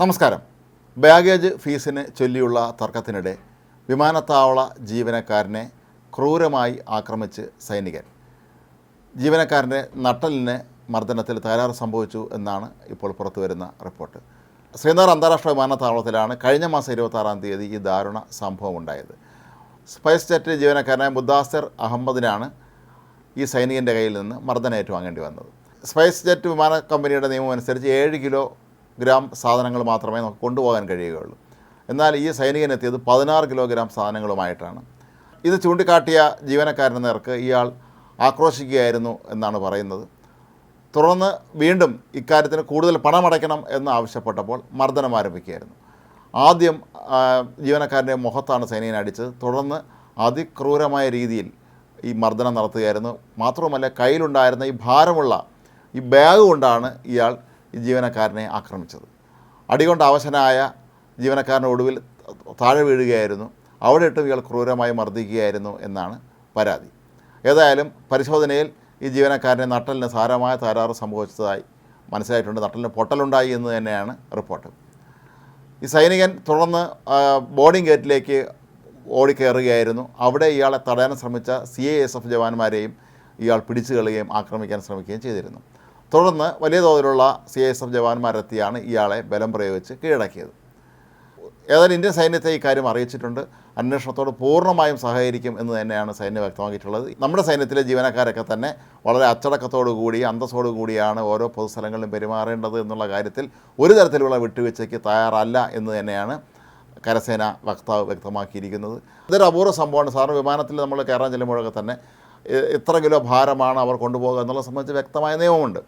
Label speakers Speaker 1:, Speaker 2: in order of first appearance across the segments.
Speaker 1: നമസ്കാരം. ബാഗേജ് ഫീസിന് ചൊല്ലിയുള്ള തർക്കത്തിനിടെ വിമാനത്താവള ജീവനക്കാരനെ ക്രൂരമായി ആക്രമിച്ച് സൈനികൻ. ജീവനക്കാരന്റെ നട്ടലിന് മർദ്ദനത്തിൽ തകരാറ് സംഭവിച്ചു എന്നാണ് ഇപ്പോൾ പുറത്തുവരുന്ന റിപ്പോർട്ട്. ശ്രീനഗർ അന്താരാഷ്ട്ര വിമാനത്താവളത്തിലാണ് കഴിഞ്ഞ മാസം ഇരുപത്താറാം തീയതി ഈ ദാരുണ സംഭവം ഉണ്ടായത്. സ്പൈസ് ജെറ്റ് ജീവനക്കാരനായ മുദാസർ അഹമ്മദിനാണ് ഈ സൈനികന്റെ കയ്യിൽ നിന്ന് മർദ്ദനം ഏറ്റുവാങ്ങേണ്ടി വന്നത്. സ്പൈസ് ജെറ്റ് വിമാന കമ്പനിയുടെ നിയമം അനുസരിച്ച് ഏഴ് കിലോ ഗ്രാം സാധനങ്ങൾ മാത്രമേ നമുക്ക് കൊണ്ടുപോകാൻ കഴിയുകയുള്ളൂ. എന്നാൽ ഈ സൈനികൻ എത്തിയത് പതിനാറ് കിലോഗ്രാം സാധനങ്ങളുമായിട്ടാണ്. ഇത് ചൂണ്ടിക്കാട്ടിയ ജീവനക്കാരന്റെ നേർക്ക് ഇയാൾ ആക്രോശിക്കുകയായിരുന്നു എന്നാണ് പറയുന്നത്. തുടർന്ന് വീണ്ടും ഇക്കാര്യത്തിന് കൂടുതൽ പണമടയ്ക്കണം എന്ന് ആവശ്യപ്പെട്ടപ്പോൾ മർദ്ദനം ആരംഭിക്കുകയായിരുന്നു. ആദ്യം ജീവനക്കാരന്റെ മുഖത്താണ് സൈനികൻ അടിച്ചത്. തുടർന്ന് അതിക്രൂരമായ രീതിയിൽ ഈ മർദ്ദനം നടത്തുകയായിരുന്നു. മാത്രവുമല്ല കയ്യിലുണ്ടായിരുന്ന ഈ ഭാരമുള്ള ഈ ബാഗ് കൊണ്ടാണ് ഇയാൾ ജീവനക്കാരനെ ആക്രമിച്ചത്. അടികൊണ്ട് അവശനായ ജീവനക്കാരന്റെ ഒടുവിൽ താഴെ വീഴുകയായിരുന്നു. അവിടെ ഇട്ടും ഇയാൾ ക്രൂരമായി മർദ്ദിക്കുകയായിരുന്നു എന്നാണ് പരാതി. ഏതായാലും പരിശോധനയിൽ ഈ ജീവനക്കാരനെ നട്ടലിന് സാരമായ തകരാറ് സംഭവിച്ചതായി മനസ്സിലായിട്ടുണ്ട്. നട്ടലിന് പൊട്ടലുണ്ടായി എന്ന് തന്നെയാണ് റിപ്പോർട്ട്. ഈ സൈനികൻ തുടർന്ന് ബോർഡിംഗ് ഗേറ്റിലേക്ക് ഓടിക്കയറുകയായിരുന്നു. അവിടെ ഇയാളെ തടയാൻ ശ്രമിച്ച സി എ എസ് എഫ് ജവാന്മാരെയും ഇയാൾ പിടിച്ചു കളുകയും ആക്രമിക്കാൻ ശ്രമിക്കുകയും ചെയ്തിരുന്നു. തുടർന്ന് വലിയ തോതിലുള്ള സി എസ് എഫ് ജവാന്മാരെത്തിയാണ് ഇയാളെ ബലം പ്രയോഗിച്ച് കീഴടക്കിയത്. ഏതായാലും ഇന്ത്യൻ സൈന്യത്തെ ഇക്കാര്യം അറിയിച്ചിട്ടുണ്ട്. അന്വേഷണത്തോട് പൂർണമായും സഹകരിക്കും എന്ന് തന്നെയാണ് സൈന്യം വ്യക്തമാക്കിയിട്ടുള്ളത്. നമ്മുടെ സൈന്യത്തിലെ ജീവനക്കാരൊക്കെ തന്നെ വളരെ അച്ചടക്കത്തോടു കൂടി അന്തസ്സോടു കൂടിയാണ് ഓരോ പൊതുസ്ഥലങ്ങളിലും പെരുമാറേണ്ടത് എന്നുള്ള കാര്യത്തിൽ ഒരു തരത്തിലുള്ള വിട്ടുവീഴ്ചയ്ക്ക് തയ്യാറല്ല എന്ന് തന്നെയാണ് കരസേന വക്താവ് വ്യക്തമാക്കിയിരിക്കുന്നത്. ഇതൊരു അപൂർവ സംഭവമാണ്. സാറിന് വിമാനത്തിൽ നമ്മൾ കയറാൻ ചെല്ലുമ്പോഴൊക്കെ തന്നെ ഇത്ര കിലോ ഭാരമാണ് അവർ കൊണ്ടുപോകുക എന്നുള്ളത് സംബന്ധിച്ച് വ്യക്തമായ നിയമമുണ്ട്.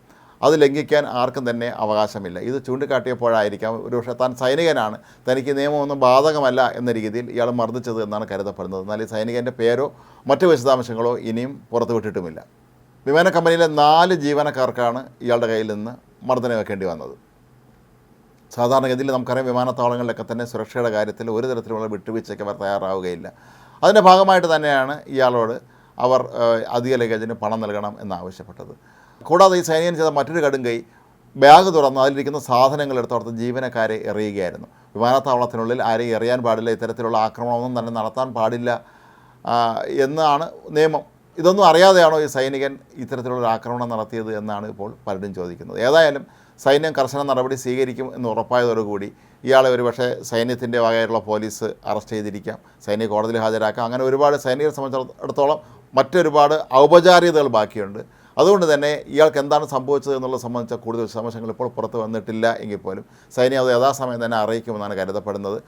Speaker 1: അത് ലംഘിക്കാൻ ആർക്കും തന്നെ അവകാശമില്ല. ഇത് ചൂണ്ടിക്കാട്ടിയപ്പോഴായിരിക്കാം ഒരുപക്ഷെ താൻ സൈനികനാണ്. തനിക്ക് നിയമമൊന്നും ബാധകമല്ല എന്ന രീതിയിൽ ഇയാൾ മർദ്ദിച്ചത് എന്നാണ് കരുതപ്പെടുന്നത്. എന്നാൽ ഈ സൈനികന്റെ പേരോ മറ്റ് വിശദാംശങ്ങളോ ഇനിയും പുറത്തുവിട്ടിട്ടുമില്ല വിമാന കമ്പനിയിലെ നാല് ജീവനക്കാർക്കാണ് ഇയാളുടെ കയ്യിൽ നിന്ന് മർദ്ദനം വെക്കേണ്ടി വന്നത്. സാധാരണഗതിയിൽ നമുക്കറിയാം വിമാനത്താവളങ്ങളിലൊക്കെ തന്നെ സുരക്ഷയുടെ കാര്യത്തിൽ ഒരു തരത്തിലുള്ള വിട്ടുവീഴ്ചയ്ക്ക് അവർ തയ്യാറാവുകയില്ല. അതിന്റെ ഭാഗമായിട്ട് തന്നെയാണ് ഇയാളോട് അവർ അധിക ലഗേജിന് പണം നൽകണം എന്നാവശ്യപ്പെട്ടത്. കൂടാതെ ഈ സൈനികൻ ചെയ്ത മറ്റൊരു കടുങ്കൈ ബാഗ് തുറന്ന് അതിലിരിക്കുന്ന സാധനങ്ങൾ എടുത്തോർത്ത് ജീവനക്കാരെ എറിയുകയായിരുന്നു. വിമാനത്താവളത്തിനുള്ളിൽ ആരെയും എറിയാൻ പാടില്ല ഇത്തരത്തിലുള്ള ആക്രമണമൊന്നും തന്നെ നടത്താൻ പാടില്ല എന്നാണ് നിയമം. ഇതൊന്നും അറിയാതെയാണോ ഈ സൈനികൻ ഇത്തരത്തിലുള്ള ആക്രമണം നടത്തിയത് എന്നാണ് ഇപ്പോൾ പലരും ചോദിക്കുന്നത്. ഏതായാലും സൈന്യം കർശന നടപടി സ്വീകരിക്കും എന്ന് ഉറപ്പായതോടുകൂടി ഇയാളെ ഒരുപക്ഷെ സൈന്യത്തിന്റെ വകയായിട്ടുള്ള പോലീസ് അറസ്റ്റ് ചെയ്തിരിക്കാം. സൈനിക കോടതിയിൽ ഹാജരാക്കാം. അങ്ങനെ ഒരുപാട് സൈനികരെ സംബന്ധിച്ചിടത്തോളം മറ്റൊരുപാട് ഔപചാരികതകൾ ബാക്കിയുണ്ട്. അതുകൊണ്ട് തന്നെ ഇയാൾക്ക് എന്താണ് സംഭവിച്ചത് എന്നുള്ളത് സംബന്ധിച്ച കൂടുതൽ വിശദാംശങ്ങൾ ഇപ്പോൾ പുറത്ത് വന്നിട്ടില്ല എങ്കിൽ പോലും സൈന്യം അത് യഥാസമയം തന്നെ അറിയിക്കുമെന്നാണ് കരുതപ്പെടുന്നത്.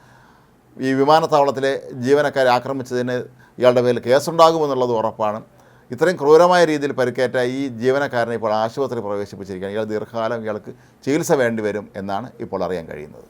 Speaker 1: ഈ വിമാനത്താവളത്തിലെ ജീവനക്കാരെ ആക്രമിച്ചതിന് ഇയാളുടെ പേരിൽ കേസുണ്ടാകുമെന്നുള്ളത് ഉറപ്പാണ്. ഇത്രയും ക്രൂരമായ രീതിയിൽ പരിക്കേറ്റ ഈ ജീവനക്കാരനെ ഇപ്പോൾ ആശുപത്രി പ്രവേശിപ്പിച്ചിരിക്കുകയാണ്. ഇയാൾ ദീർഘകാലം ഇയാൾക്ക് ചികിത്സ വേണ്ടിവരും എന്നാണ് ഇപ്പോൾ അറിയാൻ കഴിയുന്നത്.